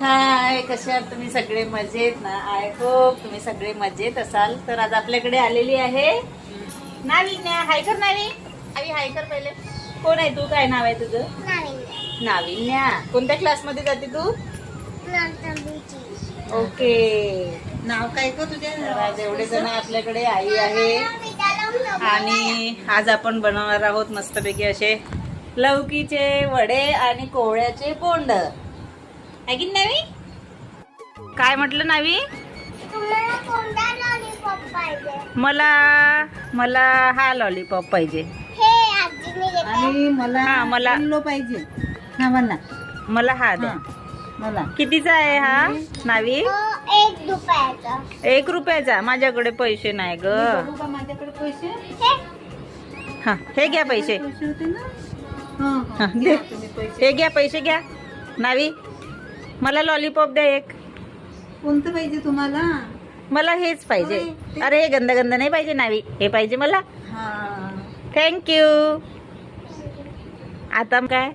हाय कशा तुम्ही सगळे? मजेत ना? आय होप तुम्ही सगळे मजेत असाल. तर आज आपल्याकडे आलेली आहे नाविन्या. हाय कर नावी. नावी हाय कर पहिले. कोण आहे तू? काय नाव आहे तुझं? नाविन्या. कोणत्या क्लासमध्ये जाते तू? ओके. नाव काय का तुझ्या? एवढे जण आपल्याकडे आई आहे. आणि आज आपण बनवणार आहोत मस्तपैकी असे लौकीचे वडे आणि कोवळ्याचे बोंड. आहे की नावी? काय म्हटलं नावी? मला मला हा लॉलीपॉप पाहिजे. हे आणि मला हा, मला- पाहिजे. हा मला. मला हा द्या. हा, मला. कितीचा आहे हा नावी? एक रुपयाचा. एक रुपयाचा? माझ्याकडे पैसे नाही ग. माझ्याकडे पैसे? हे हा हे घ्या पैसे. पैसे होते ना? हा. दे. घ्या तुम्ही पैसे हे घ्या पैसे घ्या. नावी मला लॉलीपॉप द्या एक. कोणतं पाहिजे तुम्हाला? मला हेच पाहिजे. अरे हे गंद गंद नाही पाहिजे नावी. हे पाहिजे मला. हा. थँक्यू आता काय?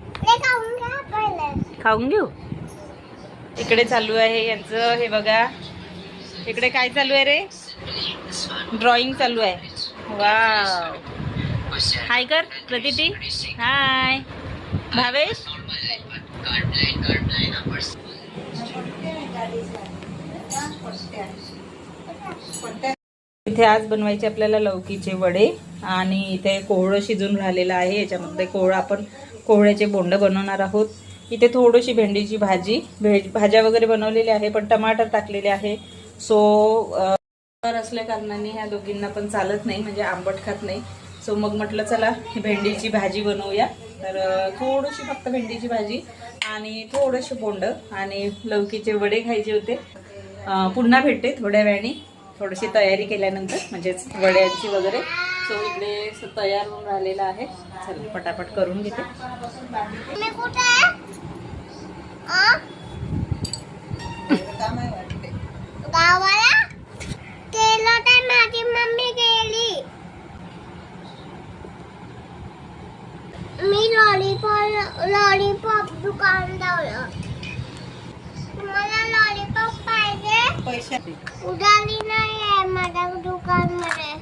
खाऊन घेऊ? इकडे चालू आहे यांचं हे बघा. इकडे काय चालू आहे रे? ड्रॉइंग चालू आहे. वा हाय कर प्रतिती हाय भावेश इथे आज बनवायचे आपल्याला लौकीचे वडे आणि इथे कोहळं शिजून राहिलेलं आहे. याच्यामध्ये कोहळं आपण कोहळ्याचे बोंड बनवणार आहोत. इथे थोडीशी भेंडीची भाजी भे भाज्या वगैरे बनवलेली आहे पण टमाटर टाकलेले आहे. सो असल्या कारणाने ह्या दोघींना पण चालत नाही म्हणजे आंबट खात नाही. सो मग म्हटलं चला भेंडीची भाजी बनवूया. तर थोडीशी फक्त भेंडीची भाजी आणि थोडंशी बोंड आणि लौकीचे वडे खायचे होते. पुन्हा भेटते थोड्या वेळाने. थोडीशी तयारी केल्यानंतर म्हणजेच वड्यांची वगैरे. सो इकडे तयार होऊन राहिलेला आहे. चल पटापट करून घेते. लॉलीपॉप लॉलीपॉप दुकान लावलं. तुम्हाला लॉलीपॉप पाहिजे? पैसे उडाली नाही आहे माझ्या दुकानमध्ये.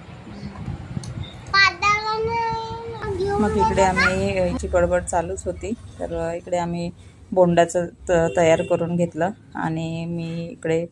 पादाला नाही घेऊन मग इकडे आम्ही याची गडबड चालूच होती. तर इकडे आम्ही बोंडाचं त तयार करून घेतलं. आणि मी इकडे